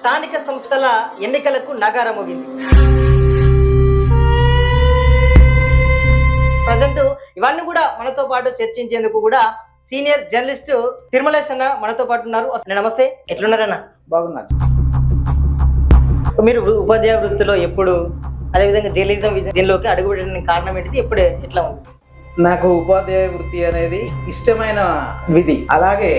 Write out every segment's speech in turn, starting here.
స్థానిక సంస్థల ఎన్నికలకు నగారం మోగింది. ప్రజెంట్ ఇవన్నీ కూడా మనతో పాటు చర్చించేందుకు కూడా సీనియర్ జర్నలిస్ట్ తిరుమలేశ్ అన్న మనతో పాటు ఉన్నారు. నమస్తే. ఎట్లున్నారన్న? బాగున్నా. మీరు ఉపాధ్యాయ వృత్తిలో ఎప్పుడు అదేవిధంగా జర్నలిజం దీనిలోకి అడుగుపెట్టడానికి కారణం ఏంటిది? ఎప్పుడు ఎట్లా ఉంది? నాకు ఉపాధ్యాయ వృత్తి అనేది ఇష్టమైన విధి. అలాగే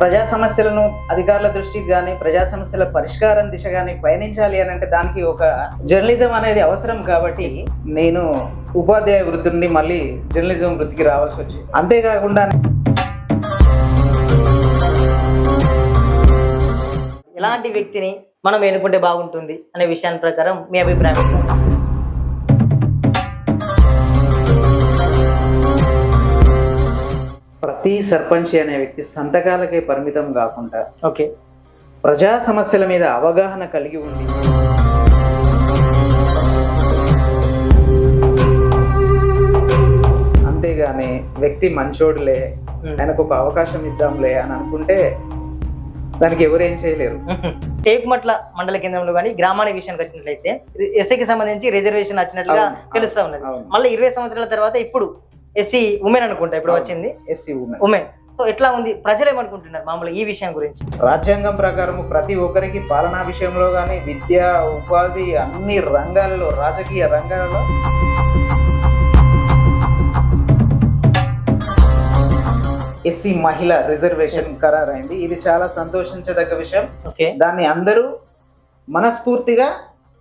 ప్రజా సమస్యలను అధికారుల దృష్టికి కానీ ప్రజా సమస్యల పరిష్కారం దిశ కానీ పయనించాలి అని అంటే దానికి ఒక జర్నలిజం అనేది అవసరం కాబట్టి నేను ఉపాధ్యాయ వృత్తి నుండి మళ్ళీ జర్నలిజం వృత్తికి రావాల్సి వచ్చింది. అంతేకాకుండా ఎలాంటి వ్యక్తిని మనం ఎన్నుకుంటే బాగుంటుంది అనే విషయాన్ని ప్రకారం మీ అభిప్రాయం సర్పంచ్ అనే వ్యక్తి సంతకాలకే పరిమితం కాకుండా ఓకే. ప్రజా సమస్యల మీద అవగాహన కలిగి ఉంది అంతేగాని వ్యక్తి మంచోడులే ఆయనకు ఒక అవకాశం ఇద్దాంలే అని అనుకుంటే దానికి ఎవరేం చేయలేరు. టేకుమట్ల మండల కేంద్రంలో కానీ గ్రామాల విషయానికి వచ్చినట్లయితే ఎస్ఐకి సంబంధించి రిజర్వేషన్ వచ్చినట్లుగా తెలుస్తా ఉన్నది. మళ్ళీ ఇరవై సంవత్సరాల తర్వాత ఇప్పుడు ఎస్సీ ఉమెన్ అనుకుంటా ఇప్పుడు వచ్చింది. ఎస్సీ ఉమెన్ ఉమెన్ సో ఎట్లా ఉంది? ప్రజలు ఏమనుకుంటున్నారు మామూలు ఈ విషయం గురించి? రాజ్యాంగం ప్రకారం ప్రతి ఒక్కరికి పాలనా విషయంలో కానీ విద్య ఉపాధి అన్ని రంగాలలో రాజకీయ రంగాలలో ఎస్సీ మహిళ రిజర్వేషన్ ఖరారైంది. ఇది చాలా సంతోషించదగ్గ విషయం. ఓకే. దాన్ని అందరూ మనస్ఫూర్తిగా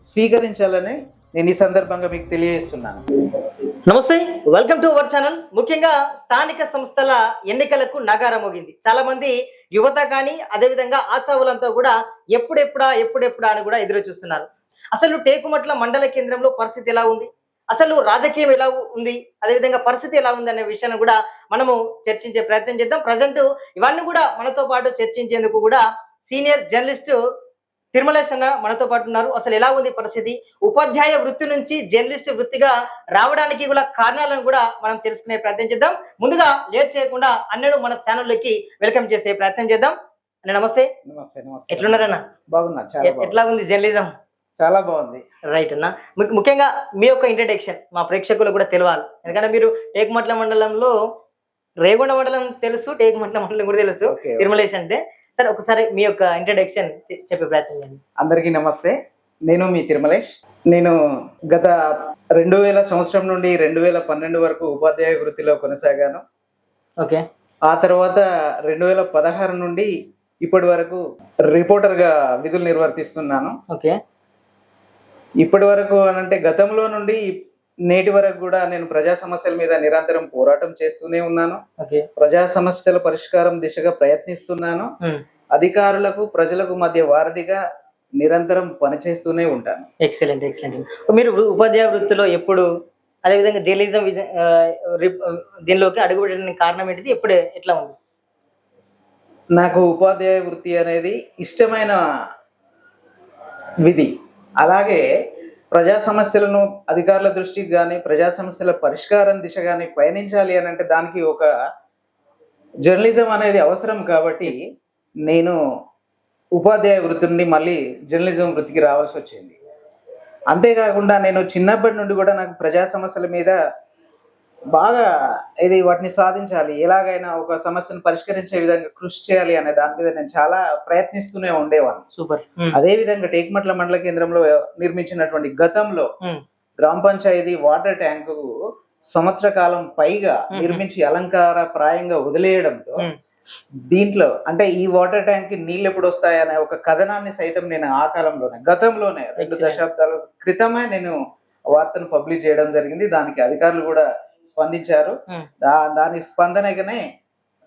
స్వీకరించాలని నేను ఈ సందర్భంగా మీకు తెలియజేస్తున్నాను. నమస్తే వెల్కమ్ టు అవర్ ఛానల్ ముఖ్యంగా స్థానిక సంస్థల ఎన్నికలకు నగారం మోగింది. చాలా మంది యువత కానీ అదేవిధంగా ఆశావులంతా కూడా ఎప్పుడెప్పుడా ఎప్పుడెప్పుడా అని కూడా ఎదురు చూస్తున్నారు. అసలు టేకుమట్ల మండల కేంద్రంలో పరిస్థితి ఎలా ఉంది? అసలు రాజకీయం ఎలా ఉంది? అదేవిధంగా పరిస్థితి ఎలా ఉంది అనే విషయాన్ని కూడా మనము చర్చించే ప్రయత్నం చేద్దాం. ప్రజెంట్ ఇవన్నీ కూడా మనతో పాటు చర్చించేందుకు కూడా సీనియర్ జర్నలిస్ట్ తిరుమలేశ్ అన్న మనతో పాటు ఉన్నారు. అసలు ఎలా ఉంది పరిస్థితి? ఉపాధ్యాయ వృత్తి నుంచి జర్నలిస్ట్ వృత్తిగా రావడానికి కూడా కారణాలను కూడా మనం తెలుసుకునే ప్రయత్నం చేద్దాం. ముందుగా లేట్ చేయకుండా అన్నడు మన ఛానల్లోకి వెల్కమ్ చేసే ప్రయత్నం చేద్దాం. అన్న నమస్తే. నమస్తే నమస్తే. ఎట్లున్నారన్న? బాగున్నా ఎట్లా ఉంది జర్నలిజం? చాలా బాగుంది. రైట్ అన్న. ముఖ్యంగా మీ యొక్క ఇంట్రడక్షన్ మా ప్రేక్షకులకు కూడా తెలియాలి ఎందుకంటే మీరు టేకుమట్ల మండలంలో రేగొండ మండలం తెలుసు టేకుమట్ల మండలం కూడా తెలుసు. తిరుమలేశ్ అంటే సరే ఒకసారి మీ యొక్క ఇంట్రడక్షన్ చెప్పే ప్రయత్నం చేయండి. అందరికీ నమస్తే. నేను మీ తిరుమలేష్. నేను గత రెండు వేల సంవత్సరం నుండి రెండు వేల పన్నెండు వరకు ఉపాధ్యాయ వృత్తిలో కొనసాగాను. ఓకే. ఆ తర్వాత రెండు వేల పదహారు నుండి ఇప్పటి వరకు రిపోర్టర్గా విధులు నిర్వర్తిస్తున్నాను. ఓకే. ఇప్పటి వరకు అనంటే గతంలో నుండి నేటి వరకు కూడా నేను ప్రజా సమస్యల మీద నిరంతరం పోరాటం చేస్తూనే ఉన్నాను. ప్రజా సమస్యల పరిష్కారం దిశగా ప్రయత్నిస్తున్నాను. అధికారులకు ప్రజలకు మధ్య వారధిగా నిరంతరం పనిచేస్తూనే ఉంటాను. Excellent excellent. మీరు ఉపాధ్యాయ వృత్తిలో ఎప్పుడు అదేవిధంగా జర్నలిజం దీనిలోకి అడుగుపెట్టడానికి కారణం ఏంటిది? ఎప్పుడు ఎట్లా ఉంది? నాకు ఉపాధ్యాయ వృత్తి అనేది ఇష్టమైన విధి. అలాగే ప్రజా సమస్యలను అధికారుల దృష్టికి కానీ ప్రజా సమస్యల పరిష్కారం దిశగాని పయనించాలి అని అంటే దానికి ఒక జర్నలిజం అనేది అవసరం కాబట్టి నేను ఉపాధ్యాయ వృత్తి నుండి మళ్ళీ జర్నలిజం వృత్తికి రావాల్సి వచ్చింది. అంతేకాకుండా నేను చిన్నప్పటి నుండి కూడా నాకు ప్రజా సమస్యల మీద బాగా ఇది వాటిని సాధించాలి ఎలాగైనా ఒక సమస్యను పరిష్కరించే విధంగా కృషి చేయాలి అనే దాని మీద నేను చాలా ప్రయత్నిస్తూనే ఉండేవాడిని సూపర్. అదే విధంగా టేక్మట్ల మండల కేంద్రంలో నిర్మించినటువంటి గతంలో గ్రామ పంచాయతీ వాటర్ ట్యాంకు సంవత్సర కాలం పైగా. నిర్మించి అలంకార ప్రాయంగా వదిలేయడంతో దీంట్లో అంటే ఈ వాటర్ ట్యాంక్కి నీళ్ళు ఎప్పుడు వస్తాయనే ఒక కథనాన్ని సైతం నేను ఆ కాలంలోనే గతంలోనే రెండు. దశాబ్దాల క్రితమే నేను వార్తను పబ్లిష్ చేయడం జరిగింది. దానికి అధికారులు కూడా స్పందించారు. దాని స్పందనగానే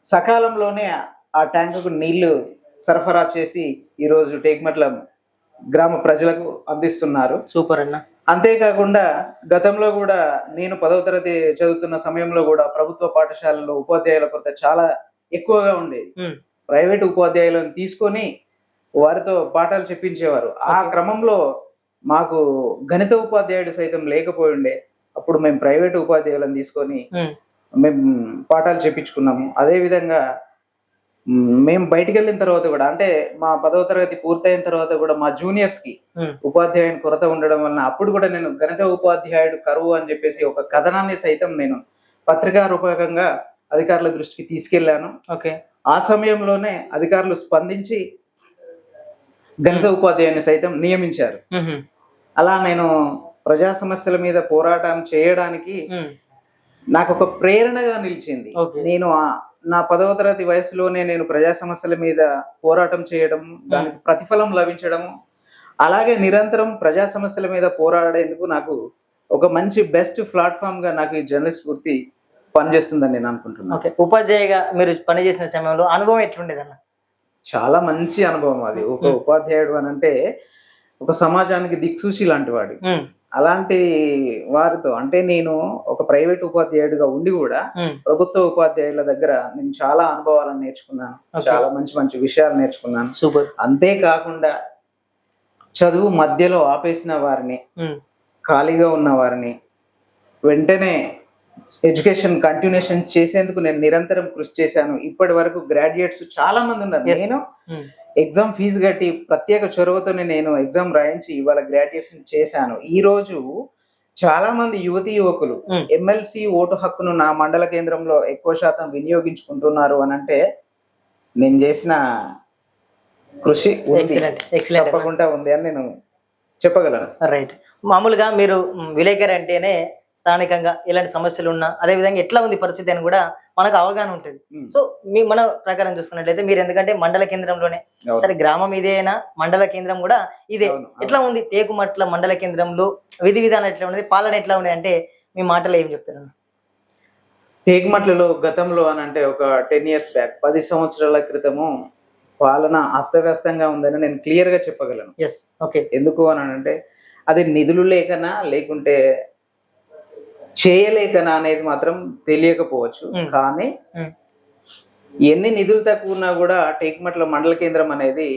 సకాలంలోనే ఆ ట్యాంకుకు నీళ్ళు సరఫరా చేసి ఈరోజు టేక్మట్ల గ్రామ ప్రజలకు అందిస్తున్నారు. సూపర్ అన్న. అంతేకాకుండా గతంలో కూడా నేను పదవ తరగతి చదువుతున్న సమయంలో కూడా ప్రభుత్వ పాఠశాలలో ఉపాధ్యాయుల కొరత చాలా ఎక్కువగా ఉండేది. ప్రైవేట్ ఉపాధ్యాయులను తీసుకొని వారితో పాఠాలు చెప్పించేవారు. ఆ. క్రమంలో మాకు గణిత ఉపాధ్యాయుడు సైతం లేకపోయి ఉండే అప్పుడు మేము ప్రైవేట్ ఉపాధ్యాయులను తీసుకొని మేము పాఠాలు చెప్పించుకున్నాము అదే విధంగా మేము బయటికి వెళ్ళిన తర్వాత కూడా అంటే మా పదవ తరగతి పూర్తయిన తర్వాత కూడా మా జూనియర్స్కి ఉపాధ్యాయుని కొరత ఉండడం వలన అప్పుడు కూడా నేను గణిత ఉపాధ్యాయుడు కరువు అని చెప్పేసి ఒక కథనాన్ని సైతం నేను పత్రికా రూపకంగా అధికారుల దృష్టికి తీసుకెళ్ళాను ఓకే. ఆ సమయంలోనే అధికారులు స్పందించి గణిత ఉపాధ్యాయుని సైతం నియమించారు. అలా నేను ప్రజా సమస్యల మీద పోరాటం చేయడానికి నాకు ఒక ప్రేరణగా నిలిచింది. నేను నా పదవ తరగతి వయసులోనే నేను ప్రజా సమస్యల మీద పోరాటం చేయడం దానికి ప్రతిఫలం లభించడము అలాగే నిరంతరం ప్రజా సమస్యల మీద పోరాడేందుకు నాకు ఒక మంచి బెస్ట్ ప్లాట్ఫామ్గా నాకు ఈ జర్నలిస్ట్ వృత్తి పనిచేస్తుందని నేను అనుకుంటున్నాను. ఉపాధ్యాయుగా మీరు పనిచేసిన సమయంలో అనుభవం ఎట్లుండేది అన్న చాలా మంచి అనుభవం అది. ఒక. ఉపాధ్యాయుడు అని అంటే ఒక సమాజానికి దిక్సూచి లాంటి వాడు అలాంటి వారితో అంటే నేను ఒక ప్రైవేట్ ఉపాధ్యాయుడిగా ఉండి కూడా ప్రభుత్వ ఉపాధ్యాయుల దగ్గర నేను చాలా అనుభవాలను నేర్చుకున్నాను. చాలా మంచి మంచి విషయాలు నేర్చుకున్నాను. సూపర్. అంతేకాకుండా చదువు మధ్యలో ఆపేసిన వారిని ఖాళీగా ఉన్న వారిని వెంటనే ఎడ్యుకేషన్ కంటిన్యూషన్ చేసేందుకు నేను నిరంతరం కృషి చేశాను. ఇప్పటి వరకు గ్రాడ్యుయేట్స్ చాలా మంది ఉన్నారు. నేను ఎగ్జామ్ ఫీజు కట్టి ప్రత్యేక చొరవతోనే నేను ఎగ్జామ్ రాయించి ఇవాళ గ్రాడ్యుయేషన్ చేశాను. ఈ రోజు చాలా మంది యువతి యువకులు. ఎమ్మెల్సీ ఓటు హక్కును నా మండల కేంద్రంలో ఎక్కువ శాతం వినియోగించుకుంటున్నారు అని అంటే నేను చేసిన కృషి తప్పకుండా ఉంది అని నేను చెప్పగలను. రైట్ మామూలుగా మీరు విలేకరి అంటేనే స్థానికంగా ఎలాంటి సమస్యలు ఉన్నా అదే విధంగా ఎట్లా ఉంది పరిస్థితి అని కూడా మనకు అవగాహన ఉంటుంది. సో మీ మన ప్రకారం చూసుకున్నట్లయితే మీరు ఎందుకంటే మండల కేంద్రంలోనే. సరే గ్రామం ఇదేనా మండల కేంద్రం కూడా ఇదే. ఎట్లా ఉంది టేకుమట్ల మండల కేంద్రంలో విధి విధానం ఎట్లా ఉన్నది పాలన ఎట్లా ఉంది అంటే మీ మాటలు ఏం చెప్తారు టేకుమట్లలో గతంలో అని అంటే ఒక టెన్ ఇయర్స్ బ్యాక్ పది సంవత్సరాల క్రితము పాలన అస్తవ్యస్తంగా ఉందని నేను క్లియర్గా చెప్పగలను ఎస్ ఓకే ఎందుకు అని అంటే అది నిధులు లేకనా లేకుంటే చేయలేకనా అనేది మాత్రం తెలియకపోవచ్చు. కానీ ఎన్ని నిధులు తక్కువ ఉన్నా కూడా టేక్మట్ల మండల కేంద్రం అనేది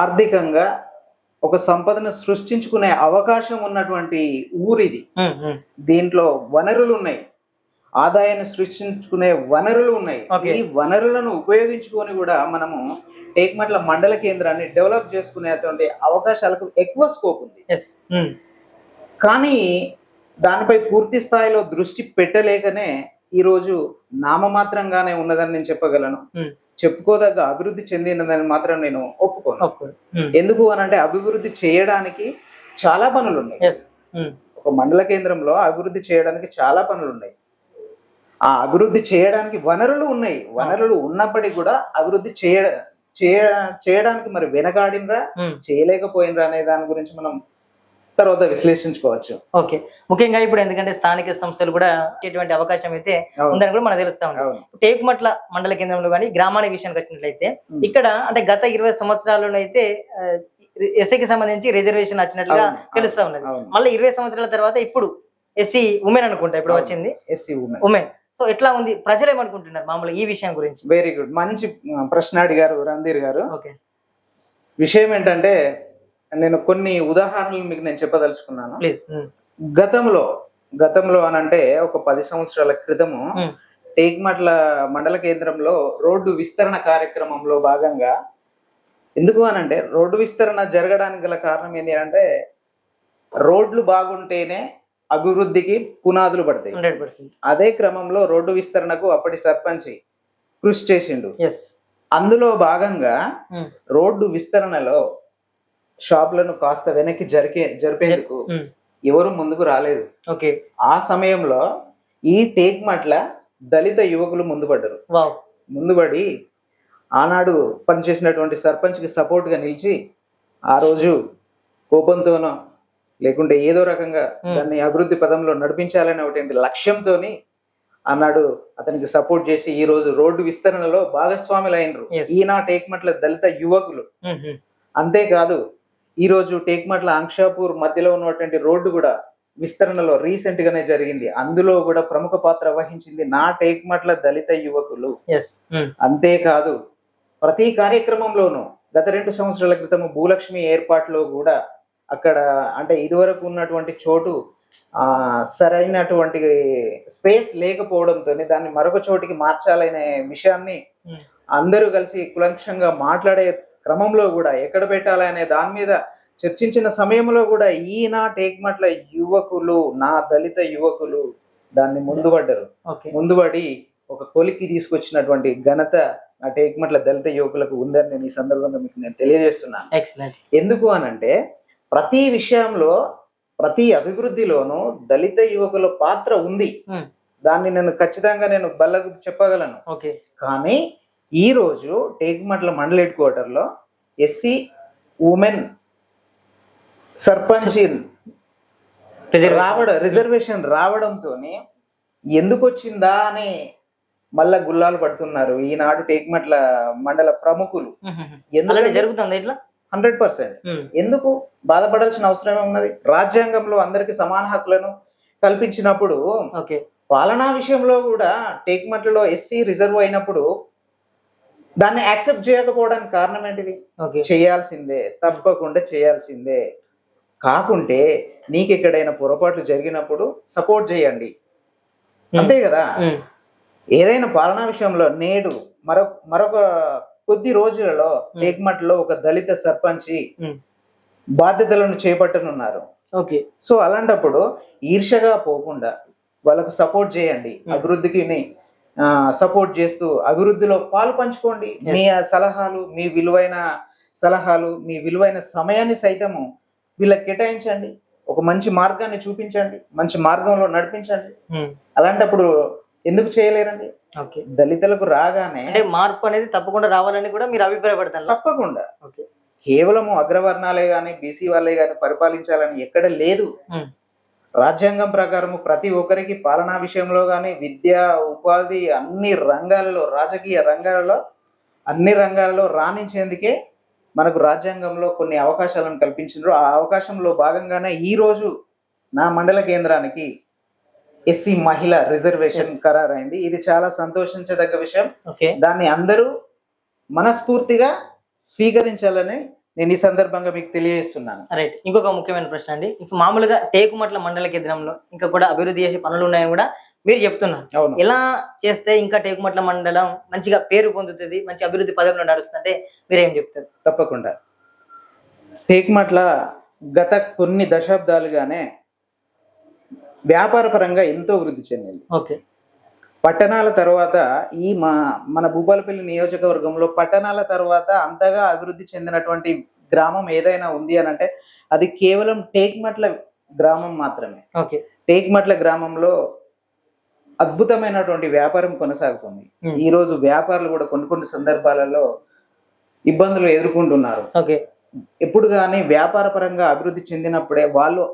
ఆర్థికంగా ఒక సంపదను సృష్టించుకునే అవకాశం ఉన్నటువంటి ఊరిది. దీంట్లో వనరులు ఉన్నాయి. ఆదాయాన్ని సృష్టించుకునే వనరులు ఉన్నాయి. ఈ వనరులను ఉపయోగించుకొని కూడా మనము టేక్మట్ల మండల కేంద్రాన్ని డెవలప్ చేసుకునేటువంటి అవకాశాలకు ఎక్కువ స్కోప్ ఉంది. కానీ దానిపై పూర్తి స్థాయిలో దృష్టి పెట్టలేకనే ఈరోజు నామమాత్రంగానే ఉన్నదని నేను చెప్పగలను. చెప్పుకోదగ్గ అభివృద్ధి చెందినదని మాత్రం నేను ఒప్పుకోను. ఎందుకు అని అంటే అభివృద్ధి చేయడానికి చాలా పనులు ఉన్నాయి. ఒక మండల కేంద్రంలో అభివృద్ధి చేయడానికి చాలా పనులు ఉన్నాయి. ఆ అభివృద్ధి చేయడానికి వనరులు ఉన్నాయి. వనరులు ఉన్నప్పటికీ కూడా అభివృద్ధి చేయ చేయ- చేయడానికి మరి వెనకాడినరా? చేయలేకపోయినరా అనే దాని గురించి మనం తర్వాత విశ్లేషించుకోవచ్చు. ఓకే. ముఖ్యంగా ఇప్పుడు ఎందుకంటే స్థానిక సంస్థలు కూడా ఇచ్చేటువంటి అవకాశం అయితే. ఉందని కూడా మనకు తెలుస్తా ఉంది. టేకుమట్ల మండల కేంద్రంలో కానీ గ్రామాల విషయానికి వచ్చినట్లయితే. ఇక్కడ అంటే గత ఇరవై సంవత్సరాలలో అయితే ఎస్సీకి సంబంధించి రిజర్వేషన్ వచ్చినట్లుగా తెలుస్తా ఉన్నది. మళ్ళీ ఇరవై సంవత్సరాల తర్వాత ఇప్పుడు ఎస్సీ ఉమెన్ అనుకుంటా ఇప్పుడు. వచ్చింది. SC women. ఉమెన్. సో ఎట్లా ఉంది? ప్రజలు ఏమనుకుంటున్నారు మామూలుగా ఈ విషయం గురించి? Very good. మంచి ప్రశ్న అడిగారు రంధీర్ గారు. ఓకే. విషయం ఏంటంటే నేను కొన్ని ఉదాహరణలు మీకు నేను చెప్పదలుచుకున్నాను. ప్లీజ్ గతంలో గతంలో అని అంటే ఒక పది సంవత్సరాల క్రితము Hmm. టేక్మట్ల మండల కేంద్రంలో రోడ్డు విస్తరణ కార్యక్రమంలో భాగంగా ఎందుకు అని అంటే రోడ్డు విస్తరణ జరగడానికి గల కారణం ఏంటి అంటే రోడ్లు బాగుంటేనే అభివృద్ధికి పునాదులు పడతాయి. అదే క్రమంలో రోడ్డు విస్తరణకు అప్పటి సర్పంచ్ కృషి చేసిండు. ఎస్ అందులో భాగంగా రోడ్డు విస్తరణలో షాపులను కాస్త వెనక్కి జరికే జరిపేందుకు ఎవరు ముందుకు రాలేదు. ఓకే. ఆ సమయంలో ఈ టేక్మట్ల దళిత యువకులు ముందుపడ్డారు వావ్. ముందుపడి ఆనాడు పనిచేసినటువంటి సర్పంచ్కి సపోర్ట్గా నిలిచి ఆ రోజు కోపంతోనో లేకుంటే ఏదో రకంగా. దాన్ని అభివృద్ధి పదంలో నడిపించాలనేటువంటి లక్ష్యంతోని అన్నాడు అతనికి సపోర్ట్ చేసి ఈ రోజు రోడ్డు విస్తరణలో భాగస్వాములు అయినరు. ఈనా టేక్మట్ల దళిత యువకులు. అంతేకాదు ఈ రోజు టేక్మట్ల అంక్షాపూర్ మధ్యలో ఉన్నటువంటి రోడ్డు కూడా విస్తరణలో రీసెంట్ గానే జరిగింది. అందులో కూడా ప్రముఖ పాత్ర వహించింది నా టేక్మట్ల దళిత యువకులు. ఎస్ అంతేకాదు ప్రతి కార్యక్రమంలోనూ గత రెండు సంవత్సరాల క్రితం భూలక్ష్మి ఏర్పాటులో కూడా అక్కడ అంటే ఇదివరకు ఉన్నటువంటి చోటు ఆ సరైనటువంటి స్పేస్ లేకపోవడంతో దాన్ని మరొక చోటికి మార్చాలనే విషయాన్ని ఉమ్. అందరూ కలిసి కులంక్షంగా మాట్లాడే క్రమంలో కూడా ఎక్కడ పెట్టాలి అనే దాని మీద చర్చించిన సమయంలో కూడా ఈయన టేక్మట్ల యువకులు నా దళిత యువకులు దాన్ని ముందుపడ్డారు ముందుపడి ఒక కొలికి తీసుకొచ్చినటువంటి ఘనత నా టేక్మట్ల దళిత యువకులకు ఉందని నేను ఈ సందర్భంగా మీకు నేను తెలియజేస్తున్నాను. ఎక్సలెంట్ ఎందుకు అనంటే ప్రతి విషయంలో ప్రతి అభివృద్ధిలోనూ దళిత యువకుల పాత్ర ఉంది. Hmm. దాన్ని నేను ఖచ్చితంగా నేను బల్లకు చెప్పగలను. ఓకే. కానీ ఈ రోజు టేకుమట్ల మండల్ హెడ్ క్వార్టర్లో ఎస్సీ ఉమెన్ సర్పంచ్ రావడం రిజర్వేషన్ రావడంతో ఎందుకు వచ్చిందా అని మళ్ళా గుల్లాలు పడుతున్నారు ఈనాడు టేకుమట్ల మండల ప్రముఖులు. అలాగే జరుగుతుంది ఇట్లా? Hundred percent. ఎందుకు బాధపడాల్సిన అవసరం ఉన్నది? రాజ్యాంగంలో అందరికి సమాన హక్కులను కల్పించినప్పుడు ఓకే. పాలనా విషయంలో కూడా టేక్మట్లలో ఎస్సీ రిజర్వ్ అయినప్పుడు దాన్ని యాక్సెప్ట్ చేయకపోవడానికి కారణం ఏంటిది? చేయాల్సిందే. తప్పకుండా చేయాల్సిందే. కాకుంటే నీకు ఎక్కడైనా పొరపాట్లు జరిగినప్పుడు సపోర్ట్ చేయండి. అంతే కదా. ఏదైనా పాలనా విషయంలో నేడు మరొక మరొక కొద్ది రోజులలో టేక్మట్లో ఒక దళిత సర్పంచి. బాధ్యతలను చేపట్టనున్నారు. ఓకే. సో అలాంటప్పుడు ఈర్షగా పోకుండా వాళ్ళకు సపోర్ట్ చేయండి. అభివృద్ధికి సపోర్ట్ చేస్తూ అభివృద్ధిలో పాలు పంచుకోండి. మీ సలహాలు మీ విలువైన సలహాలు మీ విలువైన సమయాన్ని సైతము వీళ్ళకి కేటాయించండి. ఒక మంచి మార్గాన్ని చూపించండి. మంచి మార్గంలో నడిపించండి. ఉమ్. అలాంటప్పుడు ఎందుకు చేయలేరండి? ఓకే దళితులకు రాగానే అంటే మార్పు అనేది తప్పకుండా రావాలని కూడా మీరు అభిప్రాయపడతారు. తప్పకుండా. ఓకే కేవలము అగ్రవర్ణాలే గాని బీసీ వాళ్ళే గాని పరిపాలించాలని ఎక్కడ లేదు. ఉమ్. రాజ్యాంగం ప్రకారము ప్రతి ఒక్కరికి పాలనా విషయంలో కానీ విద్య ఉపాధి అన్ని రంగాలలో రాజకీయ రంగాలలో అన్ని రంగాలలో రాణించేందుకే మనకు రాజ్యాంగంలో కొన్ని అవకాశాలను కల్పించారు ఆ అవకాశంలో భాగంగానే ఈ రోజు నా మండల కేంద్రానికి ఎస్సీ మహిళ రిజర్వేషన్ ఖరారైంది. ఇది చాలా సంతోషించదగ్గ విషయం. ఓకే. దాన్ని అందరూ మనస్ఫూర్తిగా స్వీకరించాలని నేను ఈ సందర్భంగా మీకు తెలియజేస్తున్నాను. రైట్ ఇంకొక ముఖ్యమైన ప్రశ్న అండి. ఇప్పుడు మామూలుగా టేకుమట్ల మండల కేంద్రంలో ఇంకా కూడా అభివృద్ధి చేసే పనులు ఉన్నాయని కూడా మీరు చెప్తున్నారు. అవును. ఎలా చేస్తే ఇంకా టేకుమట్ల మండలం మంచిగా పేరు పొందుతుంది మంచి అభివృద్ధి పదంలో నడుస్తుంటే మీరేం చెప్తారు? తప్పకుండా. టేక్మట్ల గత కొన్ని దశాబ్దాలుగానే వ్యాపార పరంగా ఎంతో వృద్ధి చెందింది. ఓకే. పట్టణాల తర్వాత ఈ మా మన భూపాలపల్లి నియోజకవర్గంలో పట్టణాల తర్వాత అంతగా అభివృద్ధి చెందినటువంటి గ్రామం ఏదైనా ఉంది అని అంటే అది కేవలం టేక్మట్ల గ్రామం మాత్రమే. ఓకే. టేక్మట్ల గ్రామంలో అద్భుతమైనటువంటి వ్యాపారం కొనసాగుతుంది. ఈ రోజు వ్యాపారులు కూడా కొన్ని కొన్ని సందర్భాలలో ఇబ్బందులు ఎదుర్కొంటున్నారు. ఓకే. ఎప్పుడు కానీ వ్యాపార పరంగా అభివృద్ధి చెందినప్పుడే వాళ్ళు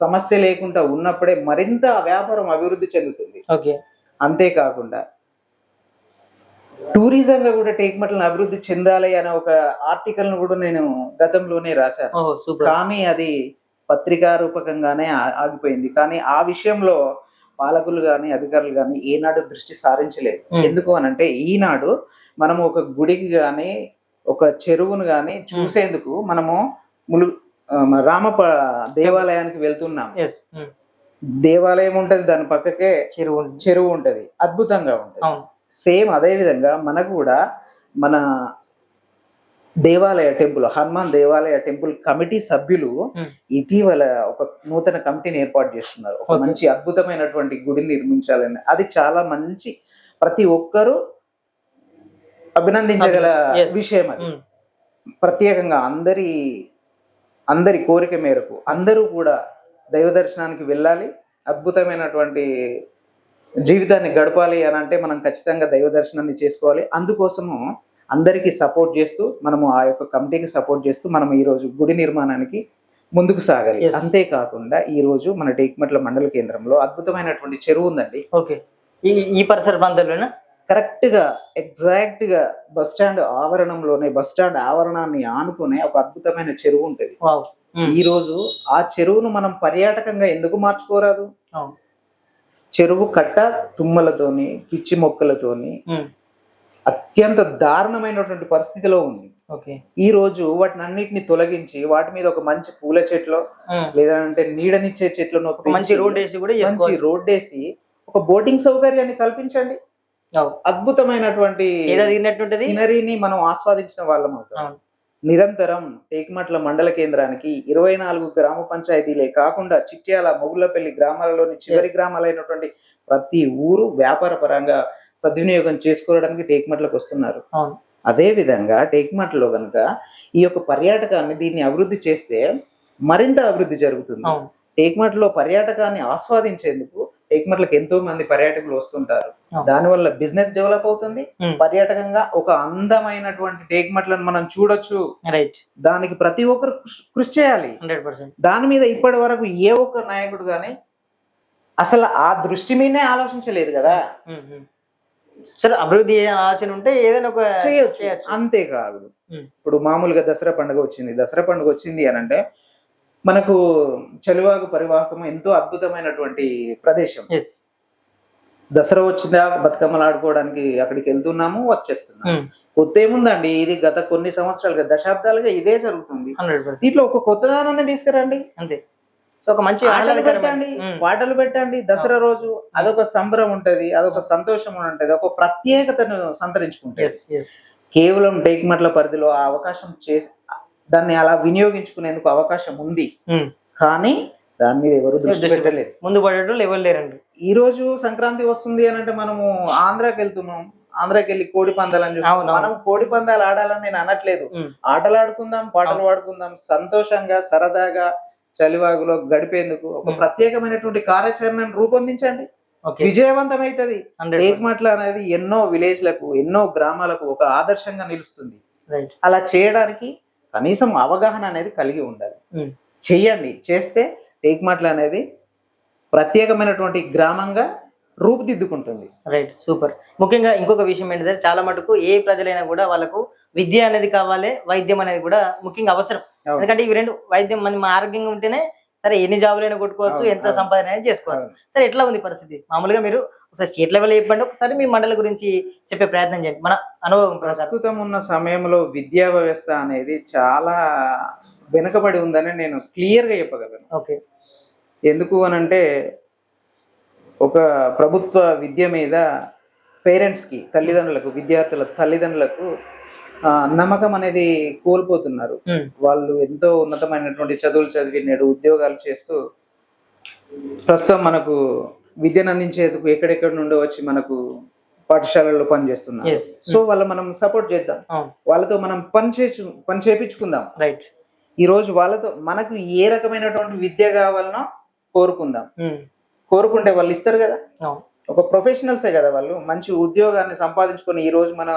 సమస్య లేకుండా ఉన్నప్పుడే మరింత వ్యాపారం అభివృద్ధి చెందుతుంది. ఓకే. అంతేకాకుండా టూరిజంగా కూడా టేక్మట్లను అభివృద్ధి చెందాలి అనే ఒక ఆర్టికల్ను కూడా నేను గతంలోనే రాశాను. కానీ అది పత్రికా రూపకంగానే ఆగిపోయింది. కానీ ఆ విషయంలో పాలకులు గాని అధికారులు గాని ఏనాడు దృష్టి సారించలేదు. ఎందుకు అనంటే ఈనాడు మనము ఒక గుడికి గాని ఒక చెరువును గాని చూసేందుకు మనము ములు రామప దేవాలయానికి వెళ్తున్నాం దేవాలయం ఉంటది దాని పక్కకే చెరువు. చెరువు ఉంటది అద్భుతంగా ఉంటది సేమ్ అదే విధంగా మనకు కూడా మన దేవాలయ టెంపుల్ హనుమాన్ దేవాలయ టెంపుల్ కమిటీ సభ్యులు. ఇటీవల ఒక నూతన కమిటీని ఏర్పాటు చేస్తున్నారు ఒక. మంచి అద్భుతమైనటువంటి గుడిని నిర్మించాలని అది చాలా మంచి ప్రతి ఒక్కరూ అభినందించగల. విషయం అది. ప్రత్యేకంగా అందరి అందరి కోరిక మేరకు అందరూ కూడా దైవ దర్శనానికి వెళ్ళాలి. అద్భుతమైనటువంటి జీవితాన్ని గడపాలి అని అంటే మనం ఖచ్చితంగా దైవ దర్శనాన్ని చేసుకోవాలి. అందుకోసము అందరికీ సపోర్ట్ చేస్తూ మనము ఆ యొక్క కమిటీకి సపోర్ట్ చేస్తూ మనం ఈ రోజు గుడి నిర్మాణానికి ముందుకు సాగాలి. అంతేకాకుండా ఈ రోజు మన టేక్మట్ల మండల కేంద్రంలో అద్భుతమైనటువంటి చెరువు ఉందండి. ఓకే. ఈ ఈ పరిసర ప్రాంతంలోనా కరెక్ట్గా ఎగ్జాక్ట్గా బస్ స్టాండ్ ఆవరణంలోనే బస్ స్టాండ్ ఆవరణాన్ని ఆనుకునే ఒక అద్భుతమైన చెరువు ఉంటది. ఈ రోజు ఆ చెరువును మనం పర్యాటకంగా ఎందుకు మార్చుకోరాదు? చెరువు కట్ట తుమ్మలతోని పిచ్చి మొక్కలతోని. అత్యంత దారుణమైనటువంటి పరిస్థితిలో ఉంది. ఈ రోజు వాటిని అన్నిటిని తొలగించి వాటి మీద ఒక మంచి పూల చెట్లు లేదంటే నీడనిచ్చే చెట్లను మంచి రోడ్ వేసి కూడా మంచి రోడ్ వేసి ఒక బోటింగ్ సౌకర్యాన్ని కల్పించండి. అద్భుతమైనటువంటి సీనరీని మనం ఆస్వాదించిన వాళ్ళం అవుతాం. నిరంతరం టేకుమట్ల మండల కేంద్రానికి ఇరవై నాలుగు గ్రామ పంచాయతీలే కాకుండా చిట్యాల మొగుళ్ళపల్లి గ్రామాలలోని చివరి గ్రామాలైనటువంటి ప్రతి ఊరు వ్యాపార పరంగా సద్వినియోగం చేసుకోవడానికి టేకుమట్లకు వస్తున్నారు. అదే విధంగా టేకుమట్లో కనుక ఈ యొక్క పర్యాటకాన్ని దీన్ని అభివృద్ధి చేస్తే మరింత అభివృద్ధి జరుగుతుంది. టేకుమట్లో పర్యాటకాన్ని ఆస్వాదించేందుకు టేకుమట్లకు ఎంతో మంది పర్యాటకులు వస్తుంటారు. దానివల్ల బిజినెస్ డెవలప్ అవుతుంది. పర్యాటకంగా ఒక అందమైనటువంటి టేకుమట్లను మనం చూడొచ్చు. రైట్. దానికి ప్రతి ఒక్కరు కృషి- చేయాలి. Hundred percent. దాని మీద ఇప్పటి వరకు ఏ ఒక్క నాయకుడు గాని అసలు ఆ దృష్టి మీదనే ఆలోచించలేదు కదా. సరే అభివృద్ధి ఆలోచన ఉంటే ఏదైనా ఒక చేయొచ్చు. అంతేకాదు. ఇప్పుడు మామూలుగా దసరా పండుగ వచ్చింది. దసరా పండుగ వచ్చింది అని అంటే మనకు చలివాగు పరివాహకం ఎంతో అద్భుతమైనటువంటి ప్రదేశం. దసరా వచ్చిందా బతుకమ్మలు ఆడుకోవడానికి అక్కడికి వెళ్తున్నాము వచ్చేస్తున్నాము. కొత్త ఏముందండి? ఇది గత కొన్ని సంవత్సరాలుగా దశాబ్దాలుగా ఇదే జరుగుతుంది. దీంట్లో ఒక కొత్తదానాన్ని తీసుకురండి. అంతే. సో ఒక మంచి ఆటలు పెట్టండి. ఉమ్. పాటలు పెట్టండి. దసరా రోజు అదొక సంబరం ఉంటది అదొక సంతోషం ఉంటది ఒక ప్రత్యేకతను ఎస్ కేవలం టేక్మట్ల పరిధిలో ఆ అవకాశం చేసి దాన్ని అలా వినియోగించుకునేందుకు అవకాశం ఉంది. కానీ దాని మీద ఎవరు దృష్టి పెట్టలేదు. ముందు పడేటోళ్ళు ఎవరు లేరండి. ఈ రోజు సంక్రాంతి వస్తుంది అని అంటే మనము ఆంధ్రాకి వెళ్తున్నాం. ఆంధ్రాకి వెళ్ళి కోడి చూస్తాం అవును. మనం కోడి పందాలు ఆడాలని నేను అనట్లేదు. ఆటలు ఆడుకుందాం పాటలు పాడుకుందాం సంతోషంగా సరదాగా చలివాగులో గడిపేందుకు ఒక. ప్రత్యేకమైనటువంటి కార్యాచరణను రూపొందించండి. ఓకే. విజయవంతమైతది. హండ్రెడ్ టేక్మట్ల అనేది ఎన్నో విలేజ్లకు ఎన్నో గ్రామాలకు ఒక ఆదర్శంగా నిలుస్తుంది. అలా చేయడానికి కనీసం అవగాహన అనేది కలిగి ఉండాలి. చెయ్యండి. చేస్తే టేక్మట్ల అనేది ప్రత్యేకమైనటువంటి గ్రామంగా రూపుదిద్దుకుంటుంది. Right super. ముఖ్యంగా ఇంకొక విషయం ఏంటంటే చాలా మటుకు ఏ ప్రజలైనా కూడా వాళ్ళకు విద్య అనేది కావాలి వైద్యం అనేది కూడా ముఖ్యంగా అవసరం. ఎందుకంటే ఇవి రెండు వైద్యం మనం ఆరోగ్యంగా ఉంటేనే సరే ఎన్ని జాబులైనా కొట్టుకోవచ్చు ఎంత. సంపాదన అనేది చేసుకోవచ్చు. సరే ఎట్లా ఉంది పరిస్థితి? మామూలుగా మీరు ఒకసారి స్టేట్ లెవెల్ చెప్పండి ఒకసారి మీ మండలి గురించి చెప్పే ప్రయత్నం చేయండి. మన అనుభవం ప్రస్తుతం ఉన్న సమయంలో విద్యా వ్యవస్థ అనేది చాలా వెనుకబడి ఉందని నేను క్లియర్గా చెప్పగలను. ఓకే. ఎందుకు అనంటే ఒక ప్రభుత్వ విద్య మీద పేరెంట్స్కి తల్లిదండ్రులకు విద్యార్థుల తల్లిదండ్రులకు నమ్మకం అనేది కోల్పోతున్నారు. వాళ్ళు ఎంతో ఉన్నతమైనటువంటి చదువులు చదివి నేడు ఉద్యోగాలు చేస్తూ ప్రస్తుతం మనకు విద్యను అందించేందుకు ఎక్కడెక్కడ నుండో వచ్చి మనకు పాఠశాలల్లో పనిచేస్తున్నారు. సో వాళ్ళ మనం సపోర్ట్ చేద్దాం. వాళ్ళతో మనం పని చేసు పని చేపించుకుందాం. రైట్ ఈ రోజు వాళ్ళతో మనకు ఏ రకమైనటువంటి విద్య కావాలనో కోరుకుందాం. కోరుకుంటే వాళ్ళు ఇస్తారు కదా. ఒక ప్రొఫెషనల్సే కదా వాళ్ళు. మంచి ఉద్యోగాన్ని సంపాదించుకొని ఈ రోజు మన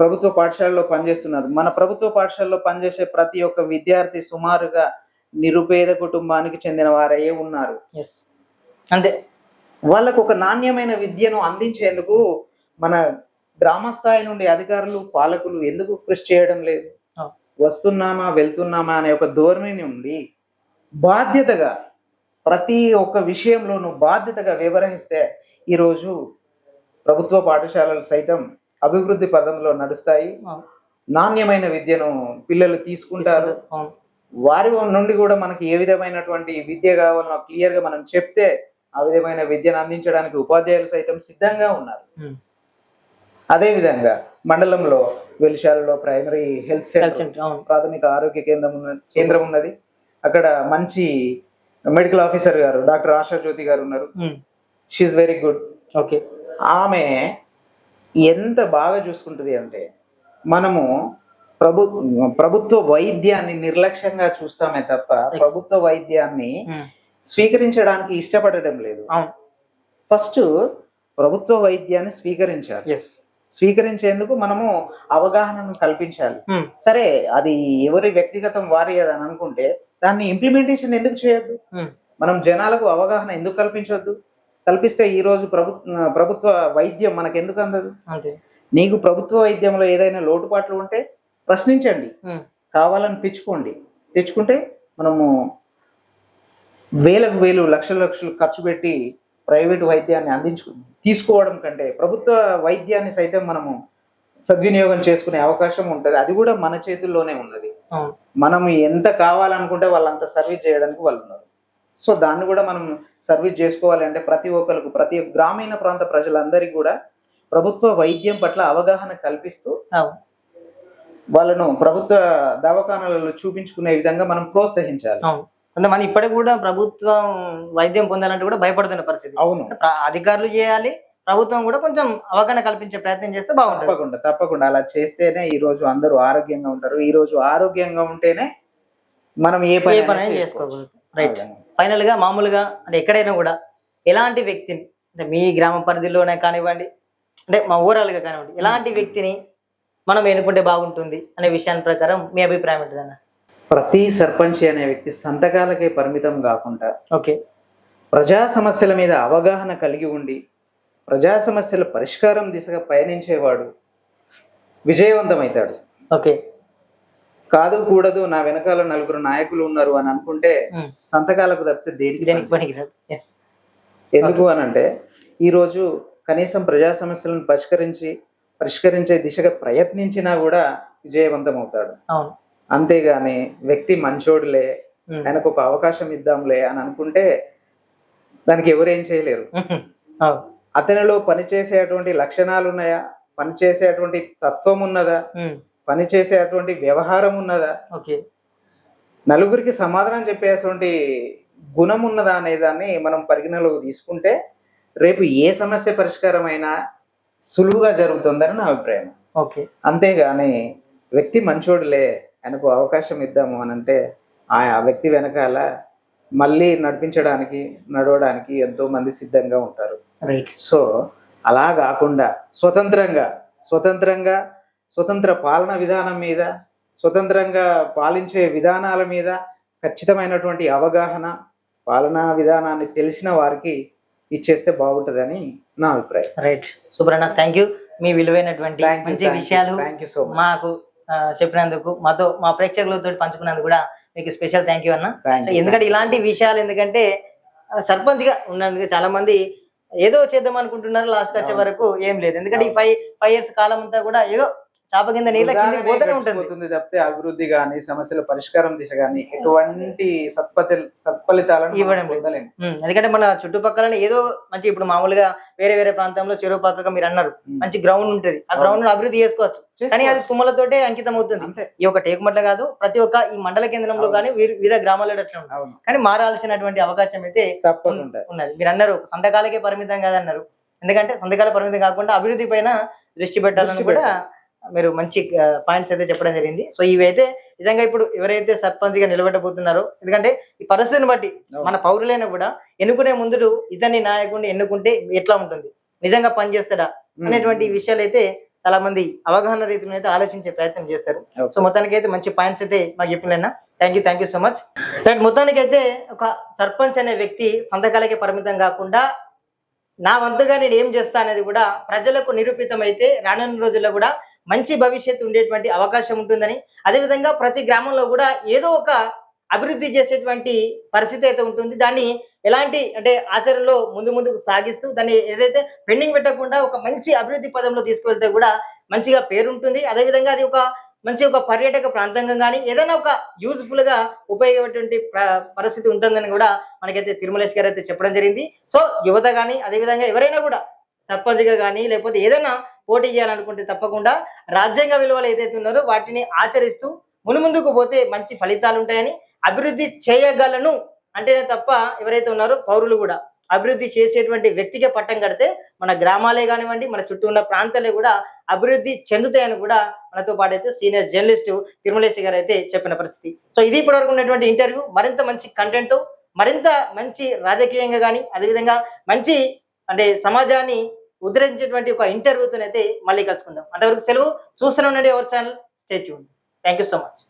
ప్రభుత్వ పాఠశాలలో పనిచేస్తున్నారు. మన ప్రభుత్వ పాఠశాలలో పనిచేసే ప్రతి ఒక్క విద్యార్థి సుమారుగా నిరుపేద కుటుంబానికి చెందిన వారే ఉన్నారు. అంతే వాళ్ళకు ఒక నాణ్యమైన విద్యను అందించేందుకు మన గ్రామ స్థాయి నుండి అధికారులు పాలకులు ఎందుకు కృషి చేయడం లేదు. వస్తున్నామా వెళ్తున్నామా అనే ఒక ధోరణి నుండి బాధ్యతగా ప్రతి ఒక్క విషయంలోనూ బాధ్యతగా వ్యవహరిస్తే ఈరోజు ప్రభుత్వ పాఠశాలలు సైతం అభివృద్ధి పదంలో నడుస్తాయి. నాణ్యమైన విద్యను పిల్లలు తీసుకుంటారు. వారి నుండి కూడా మనకి ఏ విధమైనటువంటి విద్య కావాలనో క్లియర్గా మనం చెప్తే ఆ విధమైన విద్యను అందించడానికి ఉపాధ్యాయులు సైతం సిద్ధంగా ఉన్నారు. అదే విధంగా మండలంలో వెలిశాలలో ప్రైమరీ హెల్త్ సెంటర్ ప్రాథమిక ఆరోగ్య కేంద్రం ఉన్న కేంద్రం ఉన్నది. అక్కడ మంచి మెడికల్ ఆఫీసర్ గారు డాక్టర్ ఆశా జ్యోతి గారు ఉన్నారు. She very good okay. ఆమె ఎంత బాగా చూసుకుంటుంది అంటే మనము ప్రభు ప్రభుత్వ వైద్యాన్ని నిర్లక్ష్యంగా చూస్తామే తప్ప ప్రభుత్వ వైద్యాన్ని ఉమ్. స్వీకరించడానికి ఇష్టపడడం లేదు. ఫస్ట్ ప్రభుత్వ వైద్యాన్ని స్వీకరించాలి. స్వీకరించేందుకు మనము అవగాహనను కల్పించాలి. ఉమ్. సరే అది ఎవరి వ్యక్తిగతం వారి అని అనుకుంటే దాన్ని ఇంప్లిమెంటేషన్ ఎందుకు చేయొద్దు? ఉమ్. మనం జనాలకు అవగాహన ఎందుకు కల్పించొద్దు? కల్పిస్తే ఈ రోజు ప్రభుత్వ ప్రభుత్వ వైద్యం మనకు ఎందుకు అందదు నీకు ప్రభుత్వ వైద్యంలో ఏదైనా లోటుపాట్లు ఉంటే ప్రశ్నించండి. కావాలని తెచ్చుకోండి. తెచ్చుకుంటే మనము వేలకు వేలు లక్షల లక్షలు ఖర్చు పెట్టి ప్రైవేటు వైద్యాన్ని అందించు తీసుకోవడం కంటే ప్రభుత్వ వైద్యాన్ని సైతం మనము సద్వినియోగం చేసుకునే అవకాశం ఉంటుంది. అది కూడా మన చేతుల్లోనే ఉన్నది. మనం ఎంత కావాలనుకుంటే వాళ్ళంత సర్వీస్ చేయడానికి వాళ్ళు ఉన్నారు. సో దాన్ని కూడా మనం సర్వీస్ చేసుకోవాలి అంటే ప్రతి ఒక్కరికి ప్రతి గ్రామీణ ప్రాంత ప్రజలందరికీ కూడా ప్రభుత్వ వైద్యం పట్ల అవగాహన కల్పిస్తూ వాళ్ళను ప్రభుత్వ దవాఖానాలలో చూపించుకునే విధంగా మనం ప్రోత్సహించాలి. అవును. కొంతమంది ఇప్పటికి కూడా ప్రభుత్వం వైద్యం పొందాలంటే కూడా భయపడుతున్న పరిస్థితి. అవును. అధికారులు చేయాలి ప్రభుత్వం కూడా కొంచెం అవగాహన కల్పించే ప్రయత్నం చేస్తే బాగుంటుంది. తప్పకుండా తప్పకుండా. అలా చేస్తేనే ఈ రోజు అందరూ ఆరోగ్యంగా ఉంటారు. ఈ రోజు ఆరోగ్యంగా ఉంటేనే మనం ఏ పని చేసుకోవచ్చు. చేసుకోగలుగుతాం. రైట్ అవును. ఫైనల్గా మామూలుగా అంటే ఎక్కడైనా కూడా ఎలాంటి వ్యక్తిని అంటే మీ గ్రామ పరిధిలోనే కానివ్వండి అంటే మా ఓవరాల్గా కానివ్వండి ఎలాంటి వ్యక్తిని మనం ఎన్నుకుంటే బాగుంటుంది అనే విషయాన్ని ప్రకారం మీ అభిప్రాయం ఏంటిదన్న? ప్రతి సర్పంచ్ అనే వ్యక్తి సంతకాలకే పరిమితం కాకుండా ఓకే. ప్రజా సమస్యల మీద అవగాహన కలిగి ఉండి ప్రజా సమస్యల పరిష్కారం దిశగా పయనించేవాడు విజయవంతమవుతాడు. ఓకే. కాదు కూడదు నా వెనకాల నలుగురు నాయకులు ఉన్నారు అని అనుకుంటే. సంతకాలకు తప్పితే దేనికి ఎందుకు అని అంటే ఈరోజు కనీసం ప్రజా సమస్యలను పరిష్కరించి పరిష్కరించే దిశగా ప్రయత్నించినా కూడా విజయవంతం అవుతాడు అంతేగాని వ్యక్తి మంచోడులే. ఆయనకు ఒక అవకాశం ఇద్దాంలే అని అనుకుంటే దానికి ఎవరేం చేయలేరు. అతనిలో పనిచేసేటువంటి లక్షణాలు ఉన్నాయా పనిచేసేటువంటి తత్వం ఉన్నదా. పనిచేసేటువంటి వ్యవహారం ఉన్నదా? ఓకే. నలుగురికి సమాధానం చెప్పేటువంటి గుణం ఉన్నదా అనే దాన్ని మనం పరిగణలోకి తీసుకుంటే రేపు ఏ సమస్య పరిష్కారం అయినా సులువుగా జరుగుతుందని నా అభిప్రాయం. ఓకే. అంతేగాని వ్యక్తి మంచోడులే ఆయనకు అవకాశం ఇద్దాము అని అంటే ఆ ఆ వ్యక్తి వెనకాల మళ్ళీ నడిపించడానికి నడవడానికి ఎంతో మంది సిద్ధంగా ఉంటారు. రైట్. సో అలా కాకుండా స్వతంత్రంగా స్వతంత్రంగా స్వతంత్ర పాలన విధానం మీద స్వతంత్రంగా పాలించే విధానాల మీద ఖచ్చితమైనటువంటి అవగాహన పాలనా విధానాన్ని తెలిసిన వారికి ఇచ్చేస్తే బాగుంటుందని నా అభిప్రాయం. రైట్ సుబ్రహ్మ థ్యాంక్ యూ మీ విలువైనటువంటి మంచి విషయాలు థ్యాంక్ యూ సో మచ్ మాకు చెప్పినందుకు మాతో మా ప్రేక్షకులతో పంచుకున్నందుకు కూడా మీకు స్పెషల్ థ్యాంక్ యూ అన్న. ఎందుకంటే ఇలాంటి విషయాలు ఎందుకంటే సర్పంచ్గా ఉన్నందుకు చాలా మంది ఏదో చేద్దాం అనుకుంటున్నారు లాస్ట్ వచ్చే. వరకు ఏం లేదు. ఎందుకంటే ఈ ఫైవ్ ఫైవ్ ఇయర్స్ కాలం అంతా కూడా ఏదో చాప కింద నీళ్ళ కింద పోతూనే ఉంటుంది. తప్పితే అభివృద్ధి గాని సమస్యల పరిష్కారం దిశ గాని ఎటువంటి సత్పతి సత్ఫలితాలను ఇవ్వడం. పొందలేము. ఎందుకంటే మన చుట్టుపక్కల ఏదో మంచి ఇప్పుడు మామూలుగా వేరే వేరే ప్రాంతంలో చెరువు పక్కగా మీరు అన్నారు. మంచి గ్రౌండ్ ఉంటది. ఆ గ్రౌండ్ అభివృద్ధి చేసుకోవచ్చు. కానీ అది తుమ్మలతోటే అంకితం అవుతుంది ఈ ఒక టేకుమట్ల కాదు ప్రతి ఒక్క ఈ మండల కేంద్రంలో. కానీ వివిధ గ్రామాల్లో అట్లా కానీ మారాల్సినటువంటి అవకాశం అయితే ఉన్నది. మీరు అన్నారు సంతకాలకే పరిమితం కాదన్నారు. ఎందుకంటే సంతకాల పరిమితం కాకుండా అభివృద్ధి పైన దృష్టి పెట్టాలని కూడా మీరు మంచి పాయింట్స్ అయితే చెప్పడం జరిగింది. సో ఇవైతే నిజంగా ఇప్పుడు ఎవరైతే సర్పంచ్గా నిలబెట్టబోతున్నారో ఎందుకంటే ఈ పరిస్థితిని బట్టి. మన పౌరులైనా కూడా ఎన్నుకునే ముందు ఇతన్ని నాయకుడిని ఎన్నుకుంటే ఎట్లా ఉంటుంది? నిజంగా పనిచేస్తాడా అనేటువంటి విషయాలు అయితే చాలా మంది అవగాహన రీతిలో అయితే ఆలోచించే ప్రయత్నం చేస్తారు. సో మొత్తానికి అయితే మంచి పాయింట్స్ అయితే మాకు చెప్పిన thank you thank you so much right మొత్తానికి అయితే ఒక సర్పంచ్ అనే వ్యక్తి సంతకాలకే పరిమితం కాకుండా నా వంతుగా నేను ఏం చేస్తా అనేది కూడా ప్రజలకు నిరూపితం అయితే రానున్న రోజుల్లో కూడా మంచి భవిష్యత్తు ఉండేటువంటి అవకాశం ఉంటుందని. అదేవిధంగా ప్రతి గ్రామంలో కూడా ఏదో ఒక అభివృద్ధి చేసేటువంటి పరిస్థితి అయితే ఉంటుంది. దాన్ని ఎలాంటి అంటే ఆచరణలో ముందు ముందుకు సాగిస్తూ దాన్ని ఏదైతే పెండింగ్ పెట్టకుండా ఒక మంచి అభివృద్ధి పదంలో తీసుకువెళ్తే కూడా మంచిగా పేరుంటుంది. అదేవిధంగా అది ఒక మంచి ఒక పర్యాటక ప్రాంతంగా కానీ ఏదైనా ఒక యూజ్ఫుల్గా ఉపయోగపడేటువంటి పరిస్థితి ఉంటుందని కూడా మనకైతే తిరుమలేష్ గారు అయితే చెప్పడం జరిగింది. సో యువత కానీ అదేవిధంగా ఎవరైనా కూడా సర్పంచ్గా కానీ లేకపోతే ఏదైనా పోటీ చేయాలనుకుంటే తప్పకుండా రాజ్యాంగ విలువలు ఏదైతే ఉన్నారో వాటిని ఆచరిస్తూ మునుముందుకు పోతే మంచి ఫలితాలు ఉంటాయని అభివృద్ధి చేయగలను అంటేనే తప్ప ఎవరైతే ఉన్నారో పౌరులు కూడా. అభివృద్ధి చేసేటువంటి వ్యక్తికి పట్టం కడితే మన గ్రామాలే కానివ్వండి మన చుట్టూ ఉన్న ప్రాంతాలే కూడా అభివృద్ధి చెందుతాయని కూడా మనతో పాటు అయితే సీనియర్ జర్నలిస్ట్ తిరుమలేశ్ గారు అయితే చెప్పిన పరిస్థితి. సో ఇది ఇప్పటివరకు ఉన్నటువంటి ఇంటర్వ్యూ. మరింత మంచి కంటెంట్తో మరింత మంచి రాజకీయంగా కానీ అదేవిధంగా మంచి అంటే సమాజాన్ని ఉద్ధరించినటువంటి ఒక ఇంటర్వ్యూతోనైతే మళ్ళీ కలుసుకుందాం. అంతవరకు సెలవు. చూస్తూనే ఉండండి ఎవరి channel. Stay thank you so much